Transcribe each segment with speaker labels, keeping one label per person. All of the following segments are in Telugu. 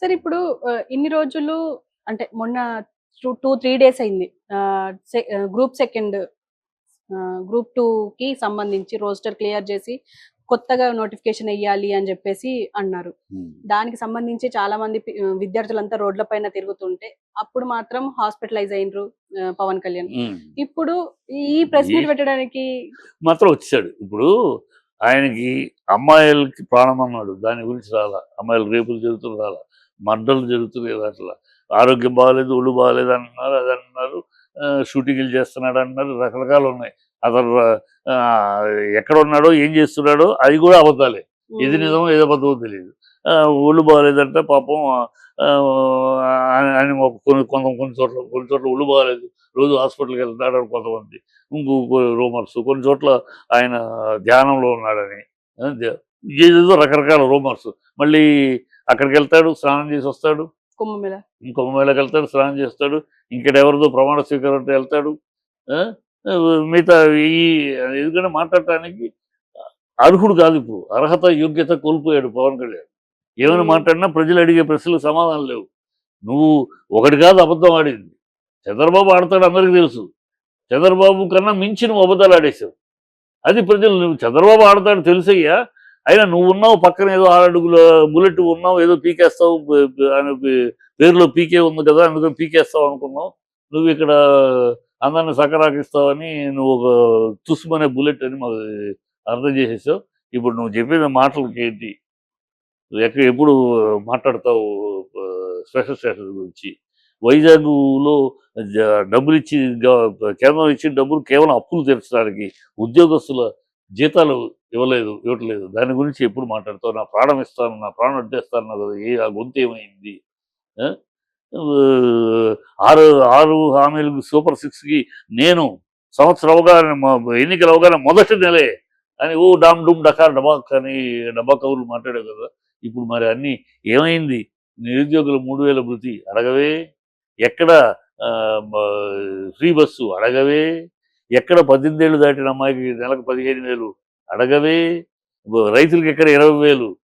Speaker 1: సరే ఇప్పుడు ఇన్ని రోజులు అంటే మొన్న టూ టూ త్రీ డేస్ అయింది. గ్రూప్ సెకండ్ గ్రూప్ టూ కి సంబంధించి రోస్టర్ క్లియర్ చేసి కొత్తగా నోటిఫికేషన్ వెయ్యాలి అని చెప్పేసి అన్నారు. దానికి సంబంధించి చాలా మంది విద్యార్థులంతా రోడ్ల పైన తిరుగుతుంటే అప్పుడు మాత్రం హాస్పిటలైజ్ అయినరు పవన్ కళ్యాణ్. ఇప్పుడు ఈ ప్రెస్ మీట్ పెట్టడానికి
Speaker 2: మాత్రం వచ్చాడు. ఇప్పుడు ఆయనకి అమ్మాయిలకి ప్రాణం అన్నాడు. దాని గురించి రాలా. అమ్మాయిలు రేపులు జరుగుతున్నారు రాలా. మర్డర్లు జరుగుతున్నాయి అట్లా ఆరోగ్యం బాగాలేదు ఒళ్ళు బాగాలేదు అంటున్నారు అది అంటున్నారు షూటింగ్లు చేస్తున్నాడు అంటున్నారు రకరకాలు ఉన్నాయి. అతను ఎక్కడ ఉన్నాడో ఏం చేస్తున్నాడో అది కూడా అబద్ధాలే. ఇది నిజమో ఏదో అబద్ధమో తెలియదు ఒళ్ళు బాగాలేదంటే పాపం ఆయన కొన్ని కొంత కొన్ని చోట్ల కొన్ని చోట్ల ఒళ్ళు బాగాలేదు. రోజు హాస్పిటల్కి వెళ్తాడు కొంతమంది. ఇంకో రూమర్స్ కొన్ని చోట్ల ఆయన ధ్యానంలో ఉన్నాడని. ఏదేదో రకరకాల రూమర్స్. మళ్ళీ అక్కడికి వెళ్తాడు స్నానం చేసి వస్తాడు.
Speaker 1: కుంభమేళ.
Speaker 2: ఇంకో మేళకి వెళ్తాడు స్నానం చేస్తాడు ఇంకెవరిదో ప్రమాణ స్వీకారం అంటే వెళ్తాడు. ఆ? మిగతా ఈ ఎందుకంటే మాట్లాడటానికి అర్హుడు కాదు ఇప్పుడు. అర్హత యోగ్యత కోల్పోయాడు పవన్ కళ్యాణ్. ఏమైనా. మాట్లాడినా ప్రజలు అడిగే ప్రశ్నలకు సమాధానం లేవు. నువ్వు ఒకటి కాదు అబద్ధం ఆడింది. చంద్రబాబు ఆడతాడు అందరికీ తెలుసు. చంద్రబాబు కన్నా మించి నువ్వు అబద్ధాలు ఆడేశావు. అది ప్రజలు నువ్వు చంద్రబాబు ఆడతాడు తెలుసయ్యా. అయినా నువ్వు ఉన్నావు పక్కన ఏదో ఆరు అడుగుల బుల్లెట్ ఉన్నావు ఏదో పీకేస్తావు అని పేరులో పీకే ఉంది కదా అందుకని పీకేస్తావు అనుకున్నావు. నువ్వు ఇక్కడ అందరిని సకరాకిస్తావని నువ్వు ఒక తుసుమనే బుల్లెట్ అని మాకు అర్థం చేసేసావు. ఇప్పుడు నువ్వు చెప్పిన మాటలకి ఏంటి? నువ్వు ఎక్కడ ఎప్పుడు మాట్లాడతావు స్పెషల్ స్టేషన్ గురించి? వైజాగ్లో డబ్బులు ఇచ్చి కేంద్రం ఇచ్చిన డబ్బులు కేవలం అప్పులు తీర్చడానికి ఉద్యోగస్తుల జీతాలు ఇవ్వలేదు ఇవ్వట్లేదు. దాని గురించి ఎప్పుడు మాట్లాడతావు? నా ప్రాణం ఇస్తాను నా ప్రాణం అడ్డేస్తాను కదా ఏ ఆ గొంతు ఏమైంది? ఆ? ఆరు ఆరు హామీలకు సూపర్ సిక్స్కి నేను సంవత్సరం అవగానే ఎన్నికలు అవగానే మొదటి నెలే. అని ఓ డామ్ డూమ్ డకార్ డబాక్ అని డబ్బా కవులు మాట్లాడావు కదా. ఇప్పుడు మరి అన్నీ ఏమైంది? నిరుద్యోగులు మూడు వేల భృతి అడగవే? ఎక్కడ ఫ్రీ బస్సు అడగవే? ఎక్కడ పద్దెనిమిది ఏళ్ళు దాటిన అమ్మాయికి నెలకు పదిహేను వేలు అడగవే. రైతులకు రైతులకి ఎక్కడ ఇరవై వేలు?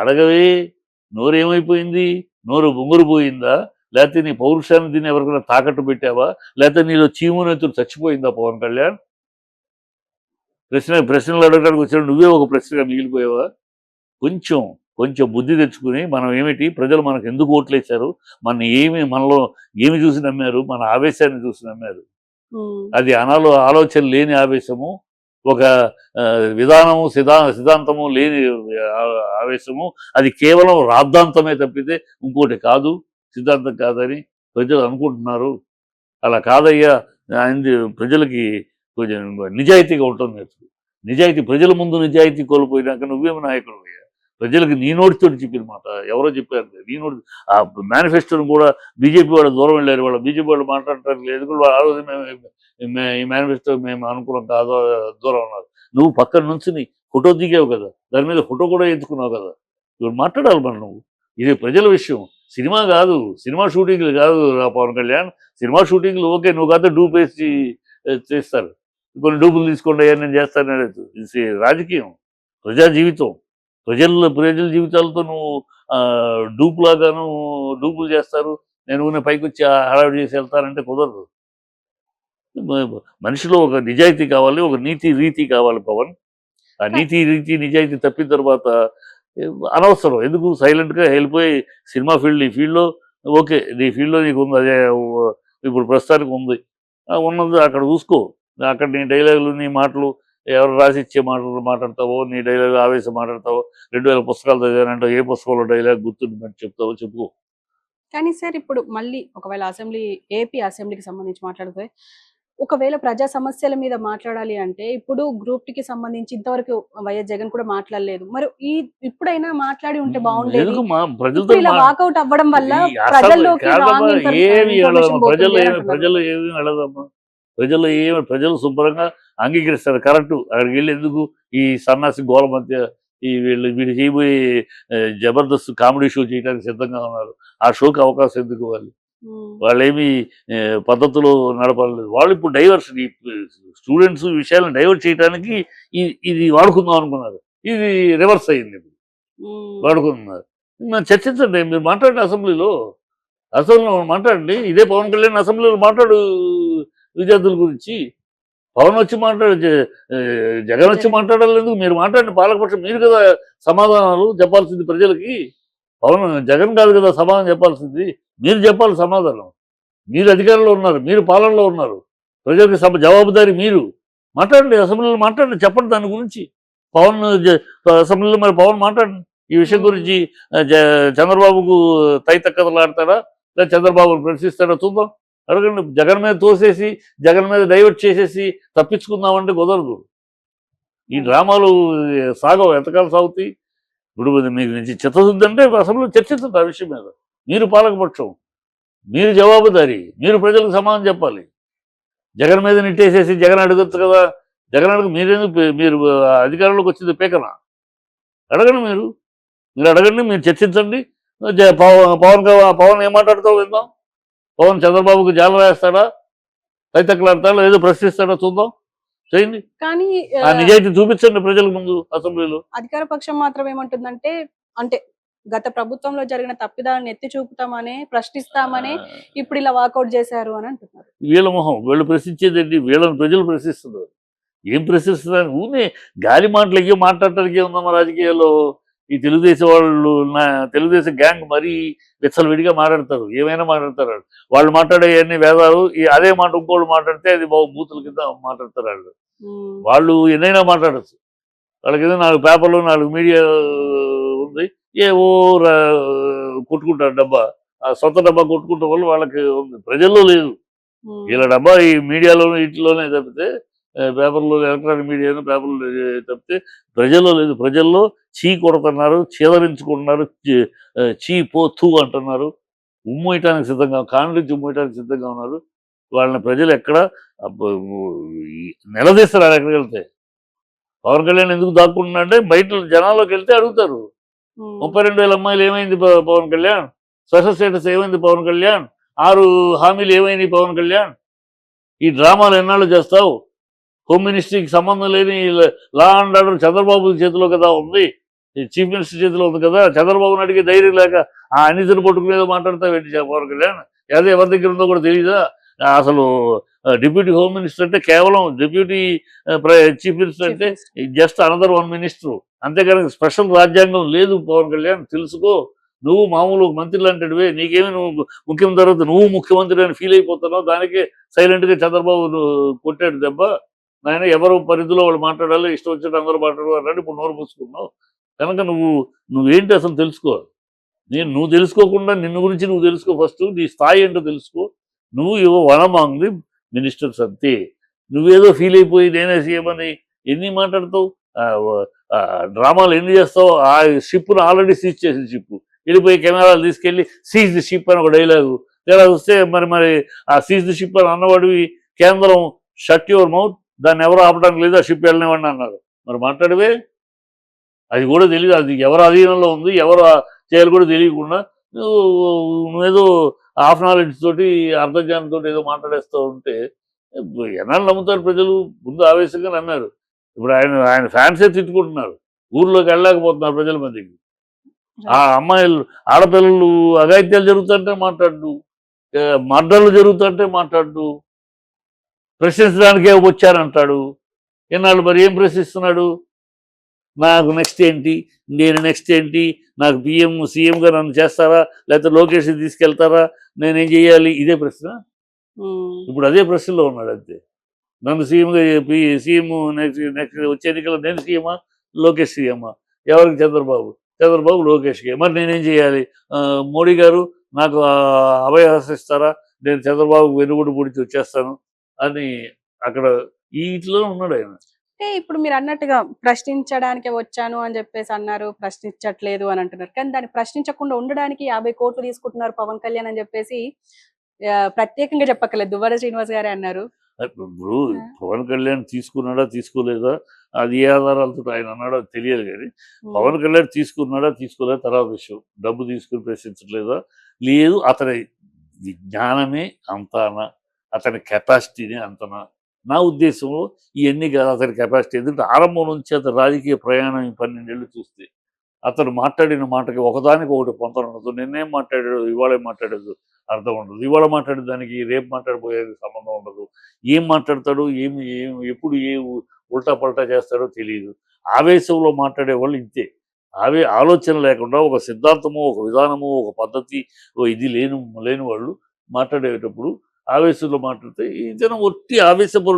Speaker 2: అడగవే. నోరు ఏమైపోయింది నోరు బొంగురు పోయిందా? లేకపోతే నీ పౌరుషాన్ని దీన్ని ఎవరికైనా తాకట్టు పెట్టావా? లేకపోతే నీలో చీమునెత్తులు చచ్చిపోయిందా పవన్ కళ్యాణ్? ప్రశ్న ప్రశ్నలు అడగడానికి వచ్చిన నువ్వే ఒక ప్రశ్నగా మిగిలిపోయావా? కొంచెం కొంచెం బుద్ధి తెచ్చుకుని మనం ఏమిటి? ప్రజలు మనకు ఎందుకు ఓట్లేశారు? మన ఏమి మనలో ఏమి చూసి నమ్మారు? మన ఆవేశాన్ని చూసి నమ్మారు? అది అనాలో ఆలోచన లేని ఆవేశము ఒక విధానము సిద్ధా సిద్ధాంతము లేని ఆవేశము అది కేవలం రాద్ధాంతమే తప్పితే ఇంకోటి కాదు సిద్ధాంతం కాదని ప్రజలు అనుకుంటున్నారు. అలా కాదయ్యా ఆయనది ప్రజలకి కొంచెం నిజాయితీగా ఉంటుంది. నిజాయితీ ప్రజల ముందు నిజాయితీ కోల్పోయినాక నువ్వేమి నాయకుడు అయ్యా ప్రజలకు నీ నోటితో చెప్పిన మాట. ఎవరో చెప్పారు. నీ నోటి ఆ మేనిఫెస్టోని కూడా బీజేపీ వాళ్ళు దూరం వెళ్ళారు. వాళ్ళు బీజేపీ వాళ్ళు మాట్లాడటానికి లేదు. కూడా ఆ రోజు మేము మే- ఈ మేనిఫెస్టో మేము అనుకూలం కాదు దూరం ఉన్నారు నువ్వు పక్కన నుంచి ఫోటో దిగావు కదా. దాని మీద ఫోటో కూడా ఎత్తుకున్నావు కదా. ఇప్పుడు మాట్లాడాలి మరి నువ్వు. ఇది ప్రజల విషయం. సినిమా కాదు. సినిమా షూటింగ్లు కాదు రా పవన్ కళ్యాణ్. సినిమా షూటింగ్లు ఓకే. నువ్వు కాదు డూప్ వేసి చేస్తారు. కొన్ని డూపులు తీసుకోండి అయ్యా నేను చేస్తాను. ఇది రాజకీయం. ప్రజా జీవితం. ప్రజల ప్రజల జీవితాలతో నువ్వు ఆ, డూప్ లాగాను డూపులు చేస్తారు. నేను ఊరినే పైకి వచ్చి హడావిడి చేసి వెళ్తానంటే కుదరదు. మనిషిలో ఒక నిజాయితీ కావాలి ఒక నీతి రీతి కావాలి పవన్. ఆ నీతి రీతి నిజాయితీ తప్పిన తర్వాత అనవసరం. ఎందుకు? సైలెంట్గా వెళ్ళిపోయి సినిమా ఫీల్డ్ ఈ ఫీల్డ్లో ఓకే నీ ఫీల్డ్లో నీకు ఉంది అదే ఇప్పుడు ప్రస్తుతానికి ఉంది. ఉన్నది అక్కడ చూసుకో. అక్కడ నీ డైలాగులు నీ మాటలు ఎవరు రాసి ఇచ్చే మాటలు మాట్లాడతావో నీ డైలాగ్ ఆవేశం మాట్లాడతావో రెండు వేల పుస్తకాలు చదివానంటే ఏ పుస్తకంలో డైలాగ్ గుర్తుండి చెప్తావో చెప్పుకో
Speaker 1: కానీ సార్ ఇప్పుడు మళ్ళీ ఒకవేళ అసెంబ్లీ ఏపీ అసెంబ్లీకి సంబంధించి మాట్లాడితే ఒకవేళ ప్రజా సమస్యల మీద మాట్లాడాలి అంటే ఇప్పుడు గ్రూప్కి సంబంధించి ఇంతవరకు వైఎస్ జగన్ కూడా మాట్లాడలేదు. మరి ఈ ఇప్పుడైనా మాట్లాడి ఉంటే బాగుండేది. ఇలా వాకౌట్ అవ్వడం వల్ల ప్రజల్లోకి
Speaker 2: ప్రజలు ఏమి ప్రజలు ఏమి ప్రజలు శుభ్రంగా అంగీకరిస్తారు. కరెక్ట్ అక్కడికి వెళ్ళి ఎందుకు? ఈ సన్నాసి గోల మధ్య ఈ వీళ్ళు వీళ్ళు చేయబోయే జబర్దస్త్ కామెడీ షో చేయడానికి సిద్ధంగా ఉన్నారు. ఆ షోకి అవకాశం ఎందుకు వాళ్ళు? వాళ్ళేమి పద్ధతిలో నడపలేదు. వాళ్ళు ఇప్పుడు డైవర్షన్ ఈ స్టూడెంట్స్ విషయాలను డైవర్ట్ చేయడానికి ఇది వాడుకుందాం అనుకున్నారు. ఇది రివర్స్ అయింది ఇప్పుడు. వాడుకున్నారు చర్చించండి మీరు మాట్లాడండి అసెంబ్లీలో. అసెంబ్లీలో మాట్లాడండి. ఇదే పవన్ కళ్యాణ్ అసెంబ్లీలో మాట్లాడు విద్యార్థుల గురించి. పవన్ వచ్చి మాట్లాడే జగన్ వచ్చి మాట్లాడాలి మీరు మాట్లాడండి పాలకపక్షం మీరు కదా సమాధానాలు చెప్పాల్సింది ప్రజలకి. పవన్ జగన్ కాదు కదా సమాధానం చెప్పాల్సింది. మీరు చెప్పాలి సమాధానం. మీరు అధికారంలో ఉన్నారు మీరు పాలనలో ఉన్నారు. ప్రజలకు సమ జవాబుదారి మీరు. మాట్లాడండి అసెంబ్లీలో మాట్లాడండి చెప్పండి దాని గురించి. పవన్ అసెంబ్లీలో మరి పవన్ మాట్లాడండి. ఈ విషయం గురించి ఆ, చంద్రబాబుకు తై తక్కదలాడతాడా లేదా చంద్రబాబును ప్రశ్నిస్తాడా? చూద్దాం. అడగండి జగన్ మీద తోసేసి జగన్ మీద డైవర్ట్ చేసేసి తప్పించుకుందామంటే కుదరదు. ఈ డ్రామాలు సాగవు ఎంతకాలం సాగుతాయి? ఇప్పుడు మీకు నుంచి చిత్తశుద్ధి అంటే అసెంబ్లీలో చర్చించండి ఆ విషయం మీద. మీరు పాలకపక్షం మీరు జవాబుదారి మీరు ప్రజలకు సమాధానం చెప్పాలి. జగన్ మీద నిట్టేసేసి జగన్ అడగచ్చు కదా జగన్ అడుగు మీరెందుకు మీరు అధికారంలోకి వచ్చింది పీకన? అడగండి మీరు. మీరు అడగండి మీరు చర్చించండి. పవన్ పవన్ ఏం మాట్లాడుతావు విందాం. పవన్ చంద్రబాబుకు జాల వేస్తాడా? తైతక్కలాడతాడా ఏదో ప్రశ్నిస్తాడా? చూద్దాం. చేయండి.
Speaker 1: కానీ
Speaker 2: ఆ నిజాయితీ చూపించండి ప్రజల ముందు అసెంబ్లీలో.
Speaker 1: అధికార పక్షం మాత్రం ఏమంటుందంటే అంటే గత ప్రభుత్వంలో జరిగిన తప్పిదాలను ఎత్తి చూపుతామని ప్రశ్నిస్తామని ఇప్పుడు ఇలా వాకౌట్ చేశారు అని అంటున్నారు.
Speaker 2: వీళ్ళ మొహం వీళ్ళు ప్రశ్నించేదండి వీళ్ళని ప్రజలు ప్రశ్నిస్తున్నారు. ఏం ప్రశ్నిస్తున్నారు? ఊనే గాలి మాటలు ఎక్కి మాట్లాడటానికి ఉందమ్మా రాజకీయాల్లో? ఈ తెలుగుదేశం వాళ్ళు నా తెలుగుదేశం గ్యాంగ్ మరీ విచ్చలవిడిగా మాట్లాడతారు. ఏమైనా మాట్లాడతారు. వాళ్ళు మాట్లాడే అన్ని వేదాలు అదే మాట ఇంకోళ్ళు మాట్లాడితే అది బాగు బూతుల కింద మాట్లాడతారు వాళ్ళు. వాళ్ళు ఎన్నైనా మాట్లాడచ్చు. వాళ్ళకి ఏదో నాలుగు పేపర్లు నాలుగు మీడియా ఉంది. ఏ ఓ కొట్టుకుంటారు డబ్బా. ఆ సొంత డబ్బా కొట్టుకుంటాం వల్ల వాళ్ళకి ప్రజల్లో లేదు. వీళ్ళ డబ్బా ఈ మీడియాలోనే వీటిలోనే తప్పితే పేపర్లో ఎలక్ట్రానిక్ మీడియాను పేపర్లో తప్పితే ప్రజల్లో లేదు. ప్రజల్లో చీ కొడుతున్నారు చీదరించుకుంటున్నారు చీ- పో తూ అంటున్నారు. ఉమ్మేయటానికి సిద్ధంగా కాండ్రించి ఉమ్మేయటానికి సిద్ధంగా ఉన్నారు. వాళ్ళని ప్రజలు ఎక్కడ నిలదీస్తారు ఆయన ఎక్కడికి వెళ్తే. పవన్ కళ్యాణ్ ఎందుకు దాక్కుంటున్నా అంటే బయట జనాల్లోకి వెళ్తే అడుగుతారు. ముప్పై రెండు వేల అమ్మాయిలు ఏమైంది పవన్ కళ్యాణ్? స్పెషల్ స్టేటస్ ఏమైంది పవన్ కళ్యాణ్? ఆరు హామీలు ఏమైంది పవన్ కళ్యాణ్? ఈ డ్రామాలు ఎన్నాళ్ళు చేస్తావు? హోమ్ మినిస్ట్రీకి సంబంధం లేని లా అండ్ ఆర్డర్ చంద్రబాబు చేతిలో కదా ఉంది. చీఫ్ మినిస్టర్ చేతిలో ఉంది కదా. చంద్రబాబుని అడిగే ధైర్యం లేక ఆ అనితను పట్టుకునేదో మాట్లాడతావు ఏంటి చెప్ప- పవన్ కళ్యాణ్? అదే ఎవరి దగ్గర ఉందో కూడా తెలియదా అసలు డిప్యూటీ హోమ్ మినిస్టర్ అంటే కేవలం డిప్యూటీ చీఫ్ మినిస్టర్ అంటే జస్ట్ అనదర్ వన్ మినిస్టర్ అంతేకాని స్పెషల్ రాజ్యాంగం లేదు పవన్ కళ్యాణ్. తెలుసుకో. నువ్వు మామూలు మంత్రి లాంటివే. నీకేమి నువ్వు ముఖ్యమంత్రి తర్వాత నువ్వు ముఖ్యమంత్రి అని ఫీల్ అయిపోతున్నావు. దానికే సైలెంట్గా చంద్రబాబు కొట్టాడు దెబ్బ. నాయన ఎవరు పరిధిలో వాళ్ళు మాట్లాడాలి ఇష్టం వచ్చినట్టు అందరూ మాట్లాడాలి ఇప్పుడు నోరు పూసుకున్నావు కనుక నువ్వు నువ్వేంటి అసలు తెలుసుకో? నేను నువ్వు తెలుసుకోకుండా నిన్ను గురించి నువ్వు తెలుసుకో ఫస్ట్ నీ స్థాయి ఏంటో తెలుసుకో. నువ్వు ఇవ్వ వన్ ది మినిస్టర్స్ అంతే నువ్వేదో ఫీల్ అయిపోయి నేనే సీఎం అని ఎన్ని మాట్లాడతావు? ఆ, డ్రామాలు ఎన్ని చేస్తావు ఆ షిప్ను ఆల్రెడీ సీజ్ చేసిన షిప్ వెళ్ళిపోయి కెమెరాలు తీసుకెళ్ళి సీజ్ ది షిప్ అని ఒక డైలాగు ఇలా వస్తే మరి మరి ఆ సీజ్ ది షిప్ అని అన్నవాడివి కేంద్రం షట్ యువర్ మౌత్ దాన్ని ఎవరు ఆపడానికి లేదు ఆ షిప్ వెళ్ళనివ్వండి అన్నారు. మరి మాట్లాడవే? అది కూడా తెలియదు అది ఎవరు అధీనంలో ఉంది ఎవరు చేయాలి కూడా తెలియకుండా నువ్వు నువ్వేదో హాఫ్ నాలెడ్జ్ తోటి అర్థజ్ఞానం తోటి ఏదో మాట్లాడేస్తూ ఉంటే ఎన్నాళ్ళు నమ్ముతారు ప్రజలు ముందు ఆవేశంగా నమ్మారు. ఇప్పుడు ఆయన ఆయన ఫ్యాన్సే తిట్టుకుంటున్నారు. ఊర్లోకి వెళ్ళలేకపోతున్నారు ప్రజల మధ్యకి. ఆ అమ్మాయిలు ఆడపిల్లలు అఘాయిత్యాలు జరుగుతుంటే మాట్లాడు మర్డర్లు జరుగుతుంటే మాట్లాడు. ప్రశ్నించడానికే వచ్చారంటాడు. ఎన్నాళ్ళు మరి ఏం ప్రశ్నిస్తున్నాడు? నాకు నెక్స్ట్ ఏంటి? నేను నెక్స్ట్ ఏంటి? నాకు పిఎం సీఎంగా నన్ను చేస్తారా? లేకపోతే లోకేష్ తీసుకెళ్తారా? నేనేం చేయాలి? ఇదే ప్రశ్న. ఇప్పుడు అదే ప్రశ్నలో ఉన్నాడు అంతే. నన్ను సీఎంగా సీఎం నెక్స్ట్ నెక్స్ట్ వచ్చే ఎన్నికల్లో నేను సీఎమా లోకేష్ సీఎమా ఎవరికి? చంద్రబాబు. చంద్రబాబు లోకేష్కి. మరి నేనేం చేయాలి? మోడీ గారు నాకు అభయహస్త ఇస్తారా నేను చంద్రబాబు వెనుగుడు పొడిచి వచ్చేస్తాను. అని అక్కడ ఈ ఇట్లా ఉన్నాడు ఆయన.
Speaker 1: అంటే ఇప్పుడు మీరు అన్నట్టుగా ప్రశ్నించడానికి వచ్చాను అని చెప్పేసి అన్నారు ప్రశ్నించట్లేదు అని అంటున్నారు. కానీ దాన్ని ప్రశ్నించకుండా ఉండడానికి యాభై కోట్లు తీసుకుంటున్నారు పవన్ కళ్యాణ్ అని చెప్పేసి ప్రత్యేకంగా చెప్పక్కర్లేదు. దువ్వాడ శ్రీనివాస్ గారే అన్నారు.
Speaker 2: ఇప్పుడు పవన్ కళ్యాణ్ తీసుకున్నాడా తీసుకోలేదా? అది ఏ ఆధారాలతో ఆయన అన్నాడో తెలియదు కానీ పవన్ కళ్యాణ్ తీసుకున్నాడా తీసుకోలేదా? తర్వాత విషయం. డబ్బు తీసుకుని ప్రశ్నించట్లేదా? లేదు అతని విజ్ఞానమే అంతానా అతని కెపాసిటీని అంతనా నా ఉద్దేశంలో ఇవన్నీ కాదు అతని కెపాసిటీ ఎందుకంటే ఆరంభం నుంచి అతని రాజకీయ ప్రయాణం ఈ పన్నెండేళ్ళు చూస్తే అతను మాట్లాడిన మాటకి ఒకదానికి ఒకటి పొంతన ఉండదు. నిన్నేం మాట్లాడాడు ఇవాళ మాట్లాడేది అర్థం ఉండదు. ఇవాళ మాట్లాడే దానికి రేపు మాట్లాడబోయేది సంబంధం ఉండదు. ఏం మాట్లాడతాడు ఏమి ఏం ఎప్పుడు ఏ ఉల్టా పల్టా చేస్తాడో తెలియదు. ఆవేశంలో మాట్లాడే వాళ్ళు ఇంతే. ఆవే ఆలోచన లేకుండా ఒక సిద్ధాంతము ఒక విధానము ఒక పద్ధతి ఇది లేని లేని వాళ్ళు మాట్లాడేటప్పుడు ఆవేశంలో మాట్లాడితే ఈ జనం ఒట్టి ఆవేశపరు